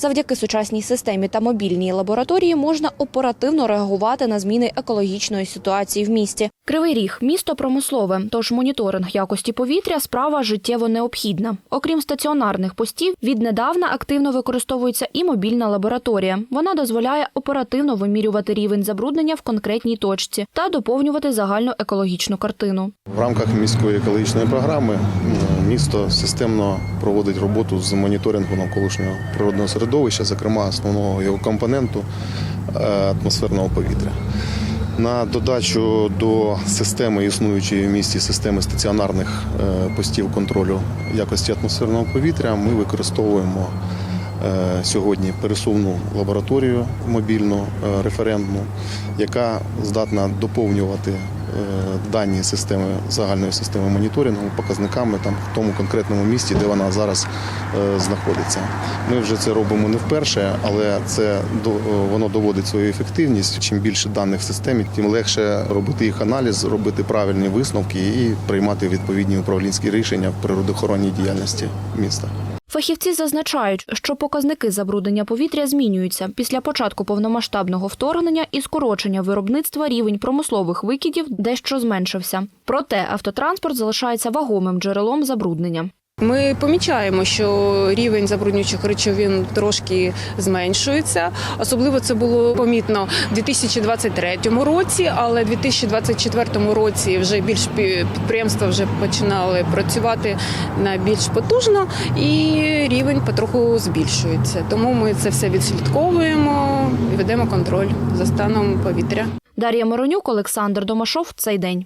Завдяки сучасній системі та мобільній лабораторії можна оперативно реагувати на зміни екологічної ситуації в місті. Кривий ріг місто промислове, тож моніторинг якості повітря справа життєво необхідна. Окрім стаціонарних постів, віднедавна активно використовується і мобільна лабораторія. Вона дозволяє оперативно вимірювати рівень забруднення в конкретній точці та доповнювати загальну екологічну картину. В рамках міської екологічної програми місто системно проводить роботу з моніторингу навколишнього природного середовища, зокрема основного його компоненту е, атмосферного повітря. На додачу до системи існуючої в місті системи стаціонарних е, постів контролю якості атмосферного повітря ми використовуємо е, сьогодні пересувну лабораторію мобільну е, референтну, яка здатна доповнювати дані системи загальної системи моніторингу показниками там в тому конкретному місті, де вона зараз е, знаходиться. Ми вже це робимо не вперше, але це е, воно доводить свою ефективність. Чим більше даних в системі, тим легше робити їх аналіз, робити правильні висновки і приймати відповідні управлінські рішення в природоохоронній діяльності міста. Фахівці зазначають, що показники забруднення повітря змінюються після початку повномасштабного вторгнення і скорочення виробництва рівень промислових викидів дещо зменшився. Проте автотранспорт залишається вагомим джерелом забруднення. Ми помічаємо, що рівень забруднюючих речовин трошки зменшується. Особливо це було помітно у 2023 році, але у 2024 році вже більш пі- підприємства вже починали працювати на більш потужно, і рівень потроху збільшується. Тому ми це все відслідковуємо і ведемо контроль за станом повітря. Дар'я Миронюк, Олександр Домашов. Цей день.